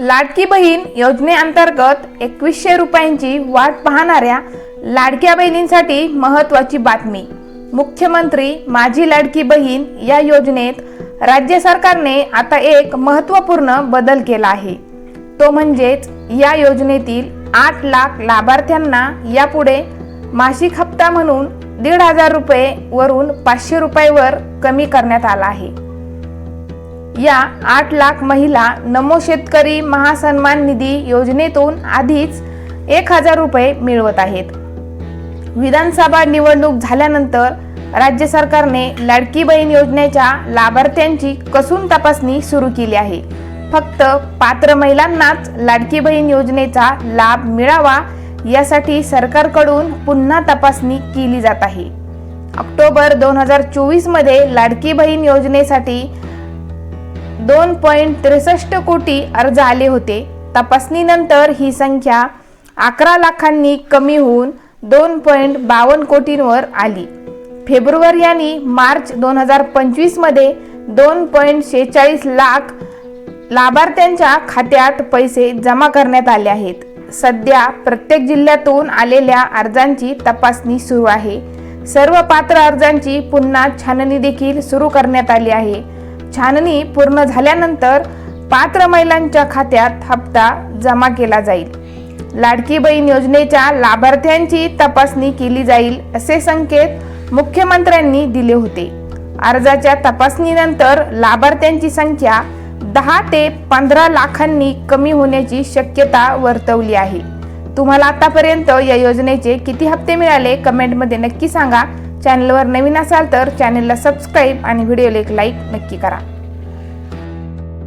लाडकी बहीण योजनेअंतर्गत एकवीसशे रुपयांची वाट पाहणाऱ्या लाडक्या बहिणींसाठी महत्त्वाची बातमी. मुख्यमंत्री माझी लाडकी बहीण या योजनेत राज्य सरकारने आता एक महत्त्वपूर्ण बदल केला आहे. तो म्हणजेच या योजनेतील आठ लाख लाभार्थ्यांना यापुढे मासिक हप्ता म्हणून दीड हजार रुपये वरून पाचशे रुपयावर कमी करण्यात आला आहे. या आठ लाख महिला नमो शेतकरी महासन्मान निधी योजनेतून आधीच एक हजार रुपये मिळवत आहेत. विधानसभा निवडणूक झाल्यानंतर राज्य सरकारने लाडकी बहीण योजनेच्या लाभार्थ्यांची कसून तपासणी सुरू केली आहे. फक्त पात्र महिलांनाच लाडकी बहीण योजनेचा लाभ मिळावा यासाठी सरकारकडून पुन्हा तपासणी केली जात आहे. ऑक्टोबर दोन हजार चोवीसमध्ये लाडकी बहीण योजनेसाठी दोन पॉईंट त्रेसष्ट कोटी अर्ज आले होते. तपासणीनंतर ही संख्या अकरा लाखांनी कमी होऊन दोन पॉईंट बावन्न कोटींवर आली. फेब्रुवारी आणि मार्च दोन हजार पंचवीसमध्ये दोन पॉईंट शेहेचाळीस लाख लाभार्थ्यांच्या खात्यात पैसे जमा करण्यात आले आहेत. सध्या प्रत्येक जिल्ह्यातून आलेल्या अर्जांची तपासणी सुरू आहे. सर्व पात्र अर्जांची पुन्हा छाननी देखील सुरू करण्यात आली आहे. छाननी पूर्ण झाल्यानंतर पात्र महिलांच्या खात्यात हप्ता जमा केला जाईल. लाडकी बहीण योजनेच्या लाभार्थ्यांची तपासणी केली जाईल असे संकेत मुख्यमंत्र्यांनी दिले होते. अर्जाच्या तपासणीनंतर लाभार्थ्यांची संख्या दहा ते पंधरा लाखांनी कमी होण्याची शक्यता वर्तवली आहे. तुम्हाला आतापर्यंत या योजनेचे किती हप्ते मिळाले? कमेंटमध्ये नक्की सांगा. चॅनलवर नवीन असाल तर चॅनलला सबस्क्राईब आणि व्हिडिओला एक लाईक नक्की करा.